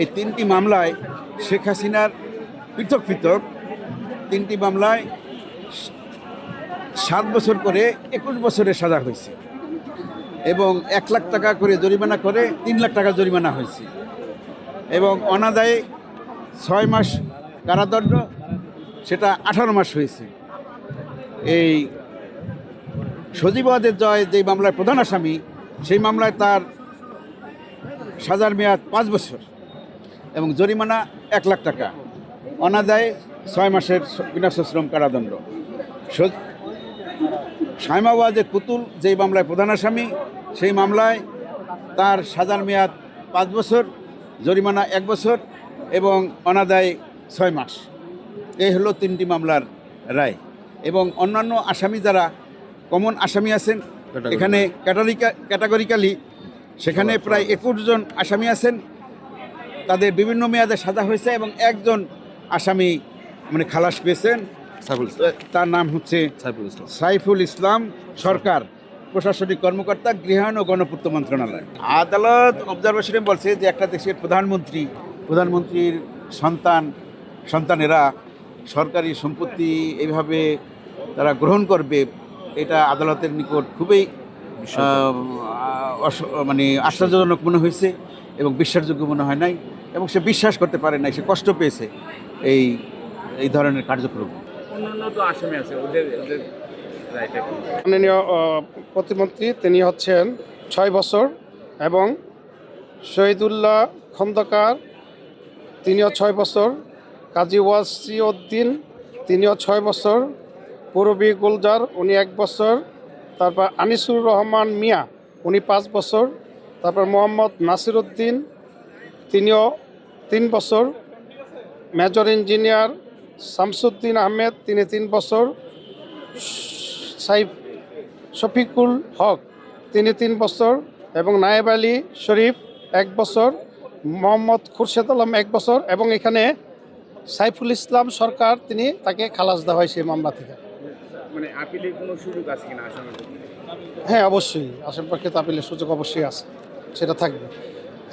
এই তিনটি মামলায় শেখ হাসিনার পৃথক পৃথক তিনটি মামলায় সাত বছর করে একুশ বছরের সাজা হয়েছে এবং এক লাখ টাকা করে জরিমানা করে তিন লাখ টাকা জরিমানা হয়েছে এবং অনাদায়ে ছয় মাস কারাদণ্ড, সেটা আঠারো মাস হয়েছে। এই সজীবাদের জয় যে মামলায় প্রধান আসামি, সেই মামলায় তার সাজার মেয়াদ পাঁচ বছর। এবং জরিমানা এক লাখ টাকা। অনাদায় ছয় মাসের বিনাশ্রম কারাদণ্ড। স- সাইমাবাজের পুতুল যেই মামলায় প্রধান আসামি সেই মামলায় তার সাজার মেয়াদ পাঁচ বছর জরিমানা এক বছর এবং অনাদায় ছয় মাস। এই হলো তিনটি মামলার রায়। এবং অন্যান্য আসামি যারা কমন আসামি আছেন এখানে ক্যাটারিকা ক্যাটাগরিক্যালি সেখানে প্রায় একুশ জন আসামি আছেন। তাদের বিভিন্ন মেয়াদে সাজা হয়েছে এবং একজন আসামি মানে খালাস পেয়েছেন। সাইফুল তার নাম হচ্ছে সাইফুল ইসলাম। সাইফুল ইসলাম সরকার প্রশাসনিক কর্মকর্তা গৃহায়ণ ও গণপূর্ত মন্ত্রণালয়। আদালত অবজারভেশনে বলছে যে একটা দেশের প্রধানমন্ত্রী প্রধানমন্ত্রীর সন্তান সন্তানেরা সরকারি সম্পত্তি এইভাবে তারা গ্রহণ করবে এটা আদালতের নিকট খুবই মানে আশ্চর্যজনক মনে হয়েছে এবং বিশ্বাসযোগ্য মনে হয় নাই। এবং সে বিশ্বাস করতে পারে নাই সে কষ্ট পেয়েছে এই এই ধরনের কার্যক্রম। অন্যান্য তো আসামি আছে ওদের ওদের রায়টা কি? মাননীয় প্রতিমন্ত্রী তিনি হচ্ছেন ছয় বছর এবং শহীদুল্লাহ খন্দকার তিনিও ছয় বছর। কাজী ওয়াসিউদ্দিন তিনিও ছয় বছর। পূরবী গুলজার উনি এক বছর। তারপর আনিসুর রহমান মিয়া উনি পাঁচ বছর। তারপর মোহাম্মদ নাসিরুদ্দিন তিনিও তিন বছর। মেজর ইঞ্জিনিয়ার শামসুদ্দিন আহমেদ তিনি তিন বছর। সাইফ শফিকুল হক তিনি তিন বছর। এবং নায়েব আলী শরীফ এক বছর। মোহাম্মদ খুরশেদ আলম এক বছর। এবং এখানে সাইফুল ইসলাম সরকার তিনি তাকে খালাস দেওয়া হয় সেই মামলা থেকে। মানে আপিলের কোনো সুযোগ আছে কিনা আসামের হ্যাঁ অবশ্যই। আসামপক্ষে আপিলের সুযোগ অবশ্যই আছে। সেটা থাকবে।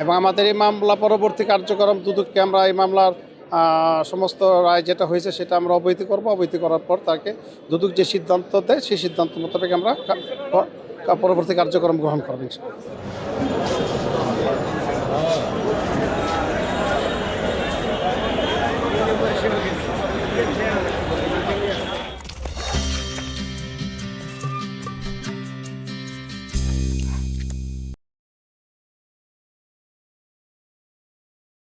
এবং আমাদের এই মামলা পরবর্তী কার্যক্রম দুদককে আমরা এই মামলার সমস্ত রায় যেটা হয়েছে সেটা আমরা অবৈধ করব অবৈধ করার পর তাকে দুদক যে সিদ্ধান্ত দেয়, সেই সিদ্ধান্ত মোতাবেক আমরা পরবর্তী কার্যক্রম গ্রহণ করব, ইনশাআল্লাহ।